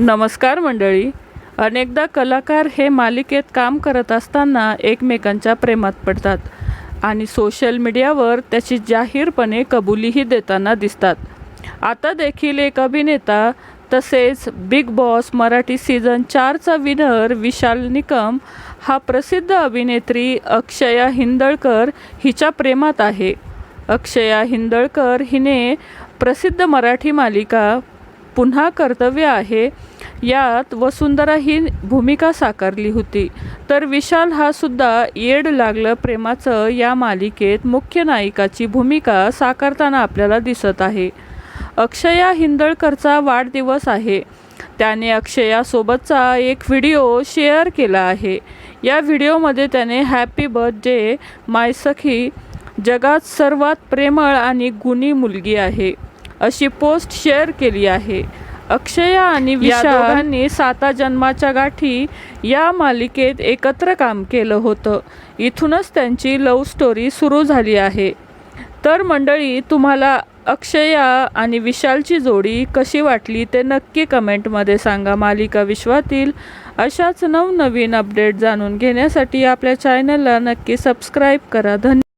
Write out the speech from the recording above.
नमस्कार मंडळी. अनेकदा कलाकार हे मालिकेत काम करत असताना एकमेकांच्या प्रेमात पडतात आणि सोशल मीडियावर त्याची जाहीरपणे कबुलीही देताना दिसतात. आता देखील एक अभिनेता तसेच बिग बॉस मराठी सीझन चारचा विनर विशाल निकम हा प्रसिद्ध अभिनेत्री अक्षया हिंदळकर हिच्या प्रेमात आहे. अक्षया हिंदळकर हिने प्रसिद्ध मराठी मालिका पुन्हा कर्तव्य आहे. यात वसुंधरा ही भूमिका साकारली होती. तर विशाल हा सुद्धा येड लागलं प्रेमाचं या मालिकेत मुख्य नायिकाची भूमिका साकारताना आपल्याला दिसत आहे. अक्षया हिंदळकरचा वाढदिवस आहे. त्याने अक्षयासोबतचा एक व्हिडिओ शेअर केला आहे. या व्हिडिओमध्ये त्याने हॅपी बर्थडे मायसखी जगात सर्वात प्रेमळ आणि गुणी मुलगी आहे. अशी पोस्ट शेअर केली आहे. अक्षया आणि विशाल दोघांनी साता जन्माच्या गाठी या मालिकेत एकत्र काम केलं होतं. इथूनच त्यांची लव्ह स्टोरी सुरू झाली आहे. तर मंडळी तुम्हाला अक्षया आणि विशालची जोडी कशी वाटली ते नक्की कमेंटमध्ये सांगा. मालिका विश्वातील अशाच नवनवीन अपडेट जाणून घेण्यासाठी आपल्या चॅनलला नक्की सबस्क्राईब करा. धन्यवाद.